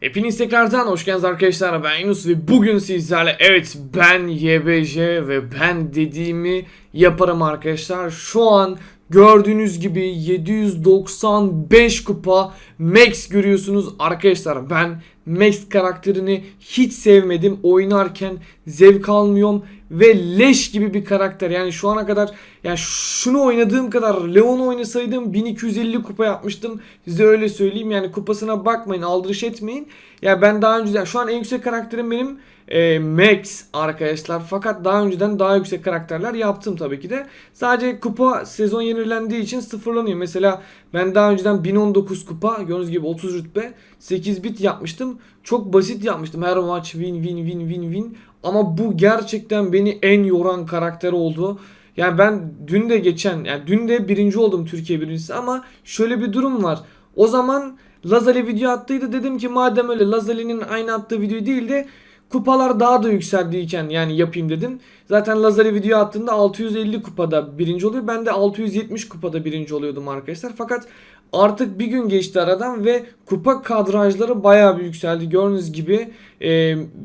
Hepiniz tekrardan hoş geldiniz arkadaşlar. Ben Yunus ve bugün sizlerle evet ben YBJ ve ben dediğimi yaparım arkadaşlar. Şu an gördüğünüz gibi 795 kupa Max görüyorsunuz. Arkadaşlar ben Max karakterini hiç sevmedim. Oynarken zevk almıyorum ve leş gibi bir karakter. Yani şu ana kadar yani şunu oynadığım kadar Leon oynasaydım 1250 kupa yapmıştım. Size öyle söyleyeyim. Yani kupasına bakmayın aldırış etmeyin. Ya ben daha önceden şu an en yüksek karakterim benim e, Max arkadaşlar. Fakat daha önceden daha yüksek karakterler yaptım tabii ki de. Sadece kupa sezon yenilendiği için sıfırlanıyor. Mesela ben daha önceden 1019 kupa gördüğünüz gibi 30 rütbe 8 bit yapmıştım. Çok basit yapmıştım. Her maç win win win win win. Ama bu gerçekten beni en yoran karakter oldu. Yani ben dün de geçen yani dün de birinci oldum Türkiye birincisi ama şöyle bir durum var. O zaman Lazali video attıydı. Dedim ki madem öyle Lazali'nin aynı attığı video değil de kupalar daha da yükseldiyken yani yapayım dedim. Zaten Lazari video attığında 650 kupada birinci oluyor. Ben de 670 kupada birinci oluyordum arkadaşlar. Fakat artık bir gün geçti aradan ve kupa kadrajları bayağı bir yükseldi. Gördüğünüz gibi e,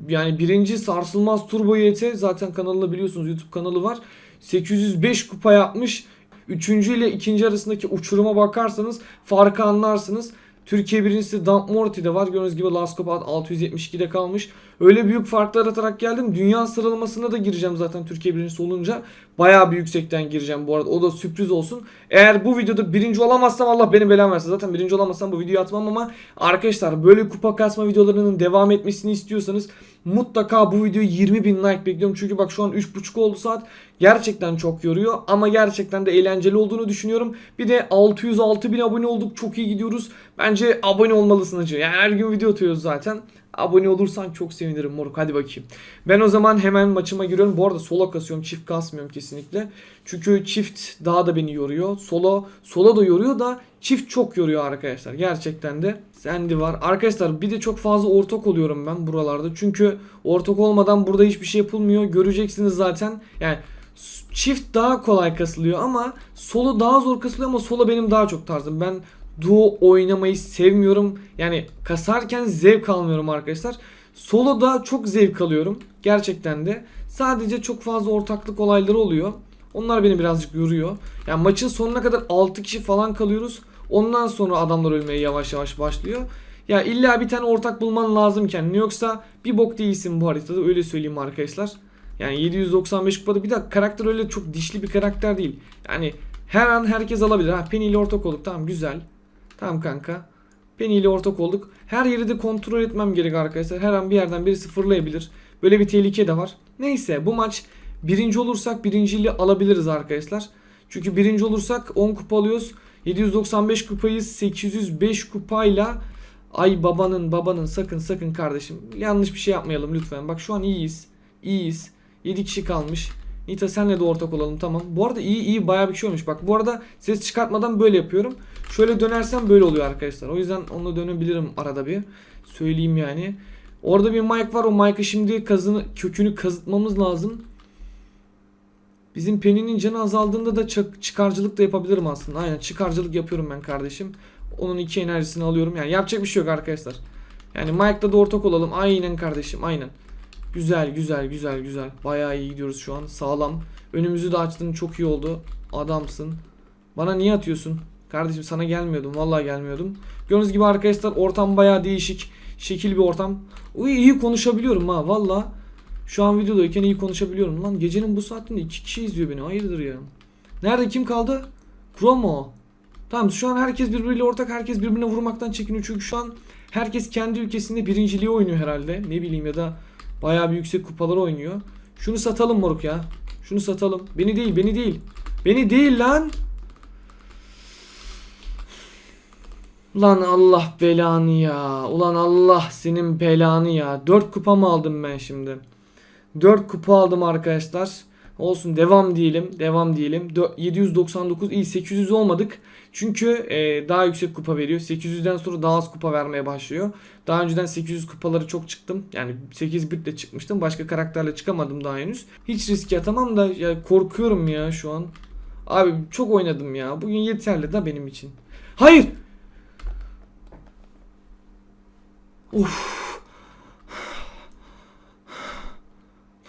yani birinci sarsılmaz turbo YT zaten kanalını biliyorsunuz YouTube kanalı var. 805 kupa yapmış. Üçüncü ile ikinci arasındaki uçuruma bakarsanız farkı anlarsınız. Türkiye birincisi Dump Morty'de var. Gördüğünüz gibi Last Cup 672'de kalmış. Öyle büyük farklar atarak geldim. Dünya sıralamasına da gireceğim zaten Türkiye birincisi olunca. Bayağı bir yüksekten gireceğim bu arada. O da sürpriz olsun. Eğer bu videoda birinci olamazsam Allah benim belamı versin. Zaten birinci olamazsam bu videoyu atmam ama arkadaşlar böyle kupa kasma videolarının devam etmesini istiyorsanız mutlaka bu videoyu 20 bin like bekliyorum. Çünkü bak şu an 3.5 oldu saat. Gerçekten çok yoruyor ama gerçekten de eğlenceli olduğunu düşünüyorum. Bir de 606 bin abone olduk. Çok iyi gidiyoruz. Bence abone olmalısın acı. Yani her gün video atıyoruz zaten. Abone olursan çok sevinirim moruk. Hadi bakayım. Ben o zaman hemen maçıma giriyorum. Bu arada solo kasıyorum. Çift kasmıyorum kesinlikle. Çünkü çift daha da beni yoruyor. Solo solo da yoruyor da çift çok yoruyor arkadaşlar. Gerçekten de. Sandy var. Arkadaşlar bir de çok fazla ortak oluyorum ben buralarda. Çünkü ortak olmadan burada hiçbir şey yapılmıyor. Göreceksiniz zaten. Yani çift daha kolay kasılıyor ama solo daha zor kasılıyor ama solo benim daha çok tarzım. Ben duo oynamayı sevmiyorum. Yani kasarken zevk almıyorum arkadaşlar. Solo'da çok zevk alıyorum. Gerçekten de. Sadece çok fazla ortaklık olayları oluyor. Onlar beni birazcık yoruyor. Yani maçın sonuna kadar 6 kişi falan kalıyoruz. Ondan sonra adamlar ölmeye yavaş yavaş başlıyor. Ya illa bir tane ortak bulman lazım kendine. Yoksa bir bok değilsin bu haritada öyle söyleyeyim arkadaşlar. Yani 795 kupada bir de karakter öyle çok dişli bir karakter değil. Yani her an herkes alabilir. Ha Penny ile ortak olduk tamam güzel. Tamam kanka. Penny ile ortak olduk. Her yeri de kontrol etmem gerek arkadaşlar. Her an bir yerden biri sıfırlayabilir. Böyle bir tehlike de var. Neyse bu maç birinci olursak birinciliği alabiliriz arkadaşlar. Çünkü birinci olursak 10 kupa alıyoruz. 795 kupayı 805 kupayla Ay babanın babanın sakın sakın kardeşim yanlış bir şey yapmayalım lütfen. Bak şu an iyiyiz. İyiyiz. 7 kişi kalmış. Nita senle de ortak olalım tamam. Bu arada iyi iyi bayağı bir şey olmuş. Bak bu arada ses çıkartmadan böyle yapıyorum. Şöyle dönersem böyle oluyor arkadaşlar. O yüzden onunla dönebilirim arada bir. Söyleyeyim yani. Orada bir mic var. O mic'ı şimdi kazını, kökünü kazıtmamız lazım. Bizim Penny'nin canı azaldığında da çık- çıkarcılık da yapabilirim aslında. Aynen çıkarcılık yapıyorum ben kardeşim. Onun iki enerjisini alıyorum. Yani yapacak bir şey yok arkadaşlar. Yani Mike'la da ortak olalım. Aynen kardeşim aynen. Güzel güzel güzel güzel. Bayağı iyi gidiyoruz şu an. Sağlam. Önümüzü de açtın çok iyi oldu. Adamsın. Bana niye atıyorsun? Kardeşim sana gelmiyordum. Vallahi gelmiyordum. Gördüğünüz gibi arkadaşlar ortam bayağı değişik. Şekil bir ortam. Uy iyi konuşabiliyorum ha. Valla. Şu an videodayken iyi konuşabiliyorum. Lan gecenin bu saatinde iki kişi izliyor beni. Hayırdır ya. Nerede kim kaldı? Chromo. Tamam şu an herkes birbiriyle ortak. Herkes birbirine vurmaktan çekiniyor. Çünkü şu an herkes kendi ülkesinde birinciliği oynuyor herhalde. Ne bileyim ya da bayağı bir yüksek kupalar oynuyor. Şunu satalım moruk ya. Şunu satalım. Beni değil beni değil. Beni değil lan. Lan Allah belanı ya. Ulan Allah senin belanı ya. 4 kupa mı aldım ben şimdi? 4 kupa aldım arkadaşlar. Olsun devam diyelim. Devam diyelim. Dö- 799 iyi 800 olmadık. Çünkü e, daha yüksek kupa veriyor. 800'den sonra daha az kupa vermeye başlıyor. Daha önceden 800 kupaları çok çıktım. Yani 8 bitle çıkmıştım. Başka karakterle çıkamadım daha henüz. Hiç riske atamam da ya korkuyorum ya şu an. Abi çok oynadım ya. Bugün yeterli da benim için. Hayır. Of.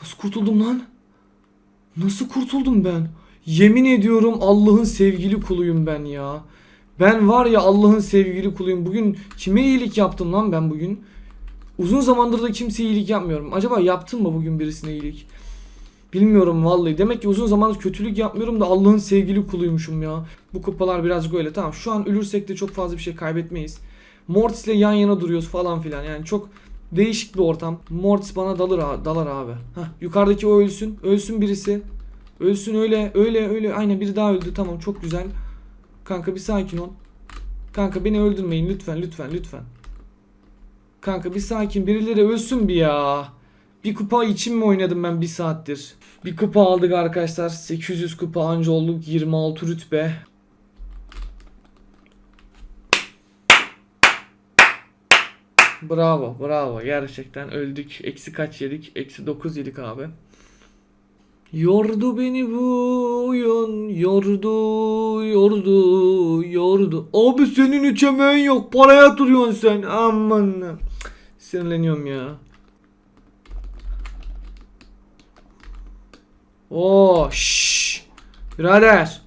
Nasıl kurtuldum lan? Nasıl kurtuldum ben? Yemin ediyorum Allah'ın sevgili kuluyum ben ya. Ben var ya Allah'ın sevgili kuluyum. Bugün kime iyilik yaptım lan ben bugün? Uzun zamandır da kimseye iyilik yapmıyorum. Acaba yaptım mı bugün birisine iyilik? Bilmiyorum vallahi. Demek ki uzun zamandır kötülük yapmıyorum da Allah'ın sevgili kuluymuşum ya. Bu kupalar birazcık öyle. Tamam şu an ölürsek de çok fazla bir şey kaybetmeyiz. Mortis'le yan yana duruyoruz falan filan. Yani çok değişik bir ortam. Mortis bana dalır dalar abi. Hah, yukarıdaki o ölsün. Ölsün birisi. Ölsün öyle öyle öyle. Aynen biri daha öldü. Tamam çok güzel. Kanka bir sakin ol. Kanka beni öldürmeyin lütfen lütfen lütfen. Kanka bir sakin birileri ölsün bir ya. Bir kupa için mi oynadım ben bir saattir? Bir kupa aldık arkadaşlar. 800 kupa anca olduk. 26 rütbe. Bravo bravo gerçekten öldük. Eksi kaç yedik? Eksi 9 yedik abi. Yordu beni bu oyun yordu yordu yordu. Abi senin hiç emeğin yok paraya yatırıyorsun sen aman. Sinirleniyorum ya. Oo şşş. Birader.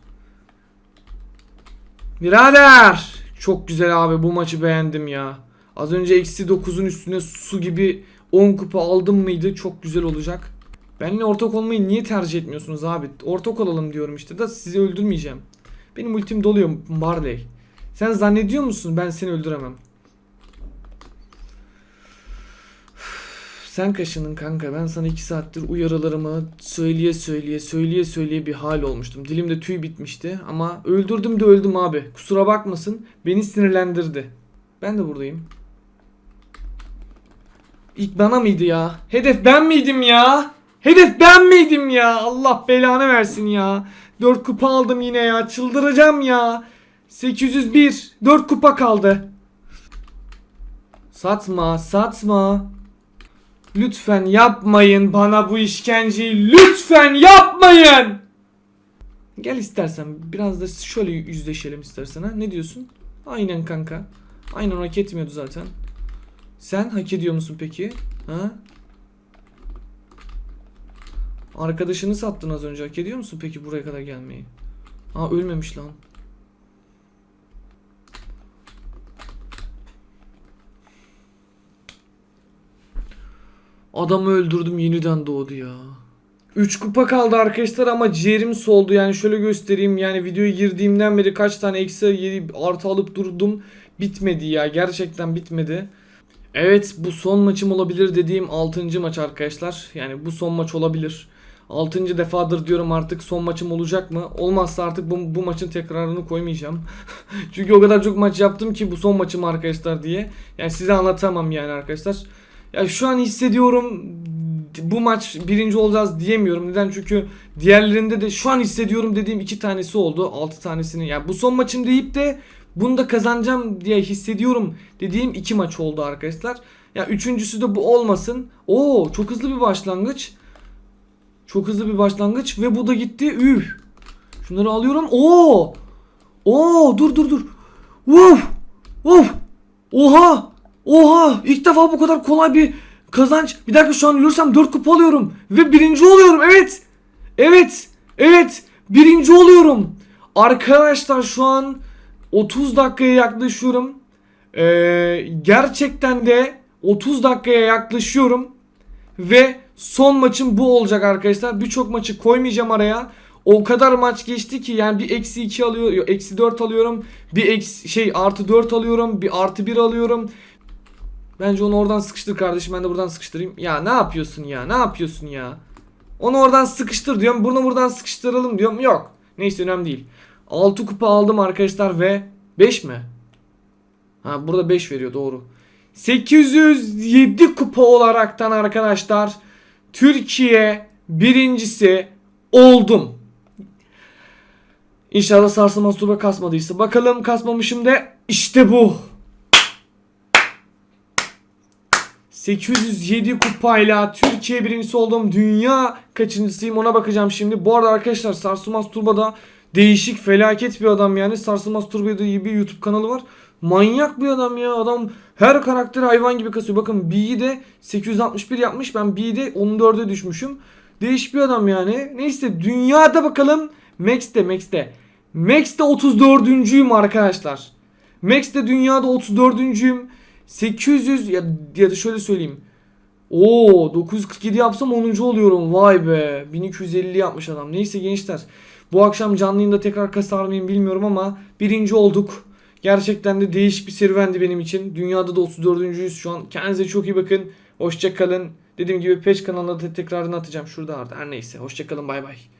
Birader. Çok güzel abi bu maçı beğendim ya. Az önce eksi 9'un üstüne su gibi 10 kupa aldım mıydı çok güzel olacak. Benimle ortak olmayı niye tercih etmiyorsunuz abi? Ortak olalım diyorum işte da sizi öldürmeyeceğim. Benim ultim doluyor Barley. Sen zannediyor musun ben seni öldüremem? Sen kaşının kanka ben sana 2 saattir uyarılarımı söyleye söyleye söyleye söyleye bir hal olmuştum. Dilimde tüy bitmişti ama öldürdüm de öldüm abi. Kusura bakmasın beni sinirlendirdi. Ben de buradayım. İlk bana mıydı ya? Hedef ben miydim ya? Hedef ben miydim ya? Allah belanı versin ya. 4 kupa aldım yine ya. Çıldıracağım ya. 801. 4 kupa kaldı. Satma, satma. Lütfen yapmayın bana bu işkenceyi. Lütfen yapmayın. Gel istersen biraz da şöyle yüzleşelim istersen ha. Ne diyorsun? Aynen kanka. Aynen hak etmiyordu zaten. Sen hak ediyor musun peki? Ha? Arkadaşını sattın az önce. Hak ediyor musun peki buraya kadar gelmeyi? Aa ölmemiş lan. Adamı öldürdüm yeniden doğdu ya. 3 kupa kaldı arkadaşlar ama ciğerim soldu yani şöyle göstereyim yani videoya girdiğimden beri kaç tane eksi 7 artı alıp durdum bitmedi ya gerçekten bitmedi. Evet bu son maçım olabilir dediğim 6. maç arkadaşlar yani bu son maç olabilir. 6. defadır diyorum artık son maçım olacak mı? Olmazsa artık bu, bu maçın tekrarını koymayacağım. Çünkü o kadar çok maç yaptım ki bu son maçım arkadaşlar diye. Yani size anlatamam yani arkadaşlar. Ya şu an hissediyorum bu maç birinci olacağız diyemiyorum. Neden? Çünkü diğerlerinde de şu an hissediyorum dediğim iki tanesi oldu. Altı tanesini. Yani bu son maçım deyip de bunu da kazanacağım diye hissediyorum dediğim iki maç oldu arkadaşlar. Ya üçüncüsü de bu olmasın. Oo çok hızlı bir başlangıç. Çok hızlı bir başlangıç ve bu da gitti. Üf. Şunları alıyorum. Oo. Oo dur dur dur. Uf. Uf. Oha. Oha. İlk defa bu kadar kolay bir kazanç. Bir dakika şu an ölürsem 4 kupa alıyorum. Ve birinci oluyorum. Evet. Evet. Evet. Birinci oluyorum. Arkadaşlar şu an 30 dakikaya yaklaşıyorum. Ee, gerçekten de 30 dakikaya yaklaşıyorum. Ve son maçım bu olacak arkadaşlar. Birçok maçı koymayacağım araya. O kadar maç geçti ki yani bir eksi 2 alıyor, eksi 4 alıyorum. Bir eksi şey artı 4 alıyorum. Bir artı 1 alıyorum. Bence onu oradan sıkıştır kardeşim. Ben de buradan sıkıştırayım. Ya ne yapıyorsun ya? Ne yapıyorsun ya? Onu oradan sıkıştır diyorum. Bunu buradan sıkıştıralım diyorum. Yok. Neyse önemli değil. 6 kupa aldım arkadaşlar ve 5 mi? Ha burada 5 veriyor doğru. 807 kupa olaraktan arkadaşlar Türkiye birincisi oldum. İnşallah sarsılmaz turba kasmadıysa. Bakalım kasmamışım da işte bu. 807 kupayla Türkiye birincisi oldum. Dünya kaçıncısıyım ona bakacağım şimdi. Bu arada arkadaşlar Sarsılmaz Turba'da değişik felaket bir adam yani. Sarsılmaz Turba diye bir YouTube kanalı var. Manyak bir adam ya. Adam her karakter hayvan gibi kasıyor. Bakın B'yi de 861 yapmış. Ben B'yi de 14'e düşmüşüm. Değişik bir adam yani. Neyse dünyada bakalım. Max'te Max'te. Max'te 34'üncüyüm arkadaşlar. Max'te dünyada 34'üncüyüm. 800 ya, ya da şöyle söyleyeyim. Oo 947 yapsam 10. oluyorum. Vay be. 1250 yapmış adam. Neyse gençler. Bu akşam canlı tekrar kasar mıyım bilmiyorum ama birinci olduk. Gerçekten de değişik bir serüvendi benim için. Dünyada da 34.yüz şu an. Kendinize çok iyi bakın. Hoşçakalın. Dediğim gibi Peş kanalına da tekrarını atacağım. Şurada vardı. Her neyse. Hoşçakalın. Bay bay.